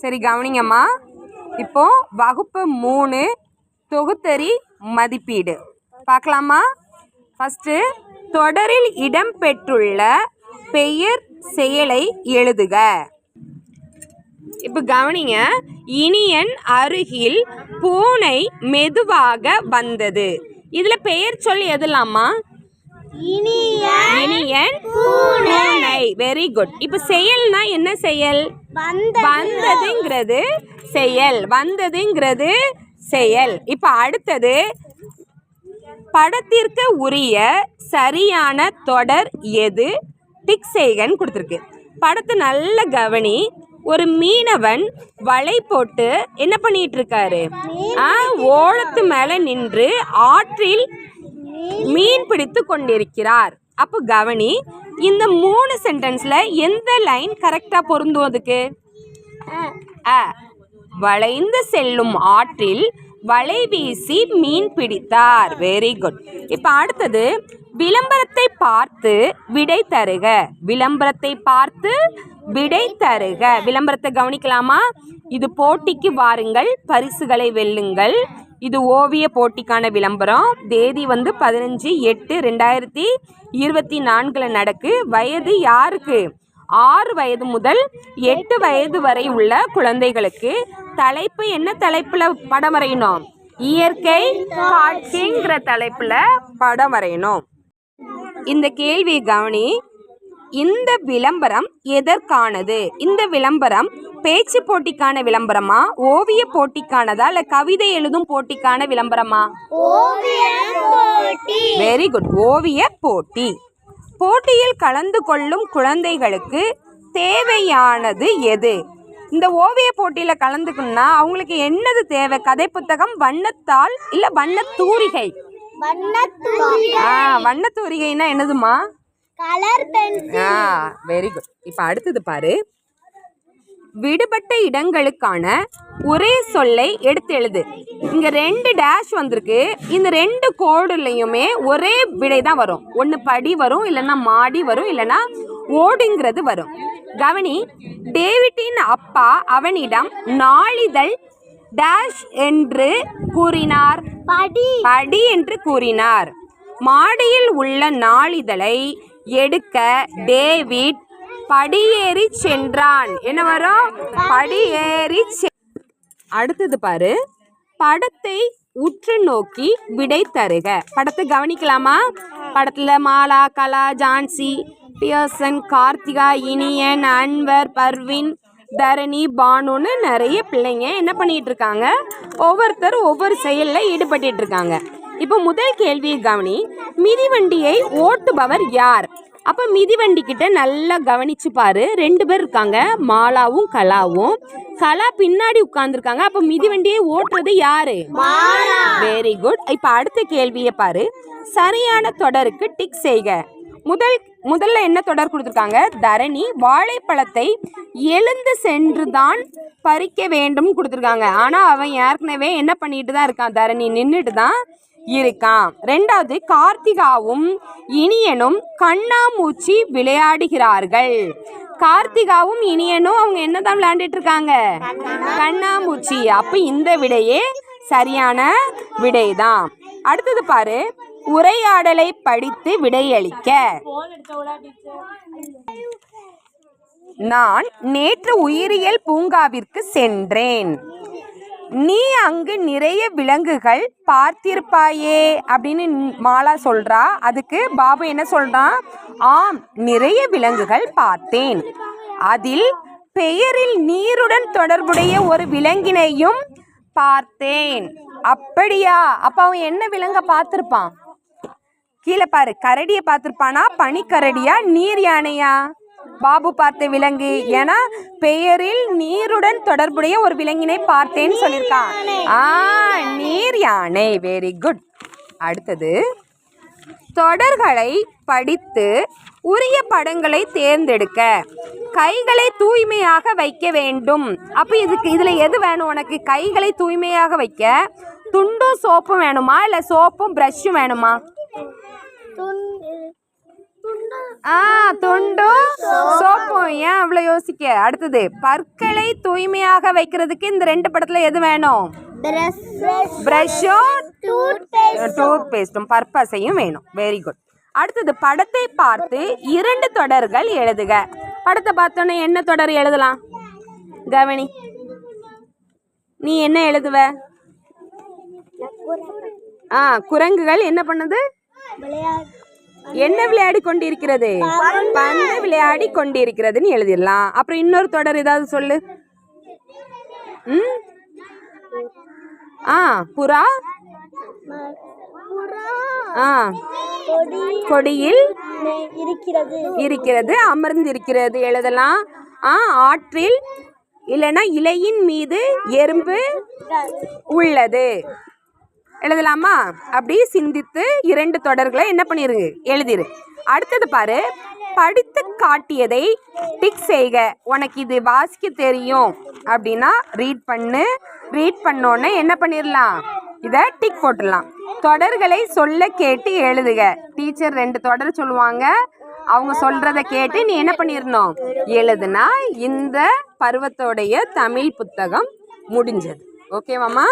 சரி கவனிங்கம்மா. இப்போ வகுப்பு மூணு தொகுத்தறி மதிப்பீடு. பார்க்கலாமா? ஃபஸ்ட்டு தொடரில் இடம்பெற்றுள்ள பெயர் செயலை எழுதுக. இப்போ கவனிங்க இனியன் அருகில் பூனை மெதுவாக வந்தது. இதில் பெயர் சொல்லி எதுலாமா இனிய இனியன் பூனை. வெரி குட் இப்போ செயல்னா என்ன செயல்? வந்ததுங்கிறது செயல். வந்ததுங்கிறது செயல். இப்போ அடுத்தது படத்திற்கு உரிய சரியான தொடர் எது? டிக் செய்கன்னு கொடுத்துருக்கு. படத்தை நல்ல கவனி ஒரு மீனவன் வலை போட்டு என்ன பண்ணிட்டு இருக்காரு ஆ ஓளத்து மேலே நின்று ஆற்றில் மீன் பிடித்து கொண்டிருக்கிறார். அப்போ கவனி இந்த மூணு சென்டென்ஸில் எந்த லைன் கரெக்டாக பொருந்தும் அதுக்கு? அ. வளைந்து செல்லும் ஆற்றில் வலை வீசி மீன் பிடித்தார். வெரி குட் இப்போ அடுத்தது விளம்பரத்தை பார்த்து விடை தருக. விளம்பரத்தை பார்த்து விடை தருக. விளம்பரத்தை கவனிக்கலாமா? இது போட்டிக்கு வாருங்கள் பரிசுகளை வெல்லுங்கள். இது ஓவிய போட்டிக்கான விளம்பரம். தேதி வந்து பதினஞ்சு எட்டு ரெண்டாயிரத்தி இருபத்தி நான்கில் நடக்கு. வயது யாருக்கு? ஆறு வயது முதல் எட்டு வயது வரை உள்ள குழந்தைகளுக்கு தலைப்பு என்ன தலைப்பில் படம் வரையணும்? இயற்கை காட்சிங்கிற தலைப்பில் படம் வரையணும். இந்த கேள்வி கவனி. இந்த விளம்பரம் எதற்கானது? இந்த விளம்பரம் பேச்சு போட்டிக்கான விளம்பரமா? ஓவிய போட்டிக்கானதா? இல்ல கவிதை எழுதும் போட்டிக்கான விளம்பரமா? வெரி குட் ஓவிய போட்டி. போட்டியில் கலந்து கொள்ளும் குழந்தைகளுக்கு தேவையானது எது? இந்த ஓவிய போட்டியில் கலந்துக்கணும்னா அவங்களுக்கு என்னது தேவை? கதை புத்தகம் வண்ணத்தாள் இல்லை வண்ணத்தூரிகை? வண்ணத்தூரி ஆ வண்ணத்தூரிகைனா என்னதுமா? கலர் பென்சில் ஆ வெரி குட் இப்போ அடுத்தது பாரு. விடுபட்ட இடங்களுக்கான ஒரே சொல்லை எடுத்து எழுது. இங்க ரெண்டு டேஷ் வந்திருக்கு. இந்த ரெண்டு கோடுலையுமே ஒரே விடை தான் வரும். ஒன்று படி வரும் இல்லைன்னா மாடி வரும் இல்லைன்னா ஓடுங்கிறது வரும். கவனி டேவிட்டின் அப்பா அவனிடம் நாளிதழ் டேஷ் என்று கூறினார். படி. படி என்று கூறினார். மாடியில் உள்ள நாளிதழை எடுக்க டேவிட் படியேறி சென்றான். என்ன வரும்? படியேறி செ- அடுத்தது பாரு. படத்தை உற்று நோக்கி விடை தருக. படத்தை கவனிக்கலாமா? படத்துல மாலா கலா ஜான்சி பியர்சன் கார்த்திகா இனியன் அன்வர் பர்வின் தரணி பானுன்னு நிறைய பிள்ளைங்க என்ன பண்ணிட்டு இருக்காங்க ஒவ்வொருத்தர் ஒவ்வொரு செயலில் ஈடுபட்டு இருக்காங்க இப்போ முதல் கேள்வியை கவனி. மிதிவண்டியை ஓட்டுபவர் யார்? அப்போ மிதிவண்டி கிட்ட நல்லா கவனிச்சு பாரு. ரெண்டு பேர் இருக்காங்க. மாலாவும் கலாவும். கலா பின்னாடி உட்கார்ந்துருக்காங்க. அப்போ மிதிவண்டியை ஓட்டுறது யாரு? வெரி குட் இப்போ அடுத்த கேள்வியை பாரு. சரியான தொடருக்கு டிக் செய்க. முதல் முதல்ல என்ன தொடர் கொடுத்துருக்காங்க? தரணி வாழைப்பழத்தை எழுந்து சென்று தான் பறிக்க வேண்டும் கொடுத்துருக்காங்க. ஆனால் அவன் ஏற்கனவே என்ன பண்ணிட்டு தான் இருக்கான்? தரணி நின்றுட்டு தான் இருக்கான் ரெண்டாவது கார்த்திகாவும் இனியனும் கண்ணாமூச்சி விளையாடுகிறார்கள். கார்த்திகாவும் இனியனும் அவங்க என்னதான் விளையாண்டுட்டு இருக்காங்க? கண்ணாமூச்சி. அப்ப இந்த விடையே சரியான விடைதான். அடுத்தது பாரு. உரையாடலை படித்து விடையளிக்க. நான் நேற்று உயிரியல் பூங்காவிற்கு சென்றேன். நீ அங்கு நிறைய விலங்குகள் பார்த்திருப்பாயே அப்படின்னு மாலா சொல்றா. அதுக்கு பாபு என்ன சொல்றான் ஆம் நிறைய விலங்குகள் பார்த்தேன். அதில் பெயரில் நீருடன் தொடர்புடைய ஒரு விலங்கினையும் பார்த்தேன். அப்படியா? அப்ப அவன் என்ன விலங்க பார்த்திருப்பான்? கீழே பாரு கரடியை பார்த்துருப்பானா? பனிக்கரடியா? நீர் யானையா? பாபு பார்த்த விலங்கு ஏன்னா பெயரில் நீருடன் தொடர்புடைய ஒரு விலங்கினை பார்த்தேன்னு சொல்லியிருக்கான் ஆ நீர் யானை. வெரி குட் அடுத்தது தொடர்களை படித்து உரிய படங்களை தேர்ந்தெடுக்க கைகளை தூய்மையாக வைக்க வேண்டும். அப்போ இதுக்கு இதில் எது வேணும் உனக்கு? கைகளை தூய்மையாக வைக்க துண்டும் சோப்பும் வேணுமா? இல்லை சோப்பும் ப்ரஷ்ஷும் வேணுமா? ஆ துண்டும் சோப்பும் ஏன் அவ்வளோ யோசிக்க? அடுத்தது பற்களை தூய்மையாக வைக்கிறதுக்கு இந்த ரெண்டு படத்துல எது வேணும்? பிரஷ் ப்ரஷ்ஷும் டூத்பேஸ்ட் டூத் பேஸ்டும் பர்பஸையும் வேணும். வெரி குட் அடுத்தது படத்தை பார்த்து இரண்டு தொடர்கள் எழுதுக. படத்தை பார்த்தோன்னே என்ன தொடர் எழுதலாம்? கவனி நீ என்ன எழுதுவ? ஆ குரங்குகள் என்ன பண்ணுது? என்ன விளையாடி கொண்டிருக்கிறது பந்து விளையாடி கொண்டிருக்கிறதுன்னு எழுதிடலாம். அப்புறம் இன்னொரு தொடர் ஏதாவது சொல்லு. ம்? ஆ புறா? ஆ. கொடியில் இருக்கிறது இருக்கிறது அமர்ந்திருக்கிறது. எழுதலாம். ஆ ஆற்றில் இல்லைன்னா இலையின் மீது எறும்பு உள்ளது. எழுதலாமா? அப்படி சிந்தித்து இரண்டு தொடர்களை என்ன பண்ணிருங்க? எழுதிரு. அடுத்தது பாரு. படித்து காட்டியதை டிக் செய்க. உனக்கு இது வாசிக்க தெரியும். அப்படின்னா ரீட் பண்ணு. ரீட் பண்ணோன்னே என்ன பண்ணிடலாம் இதை டிக் போட்டுடலாம் தொடர்களை சொல்ல கேட்டு எழுதுக. டீச்சர் ரெண்டு தொடர் சொல்லுவாங்க. அவங்க சொல்கிறத கேட்டு நீ என்ன பண்ணிடணும் எழுதுனா இந்த பருவத்தோடைய தமிழ் புத்தகம் முடிஞ்சது. ஓகேவாம்மா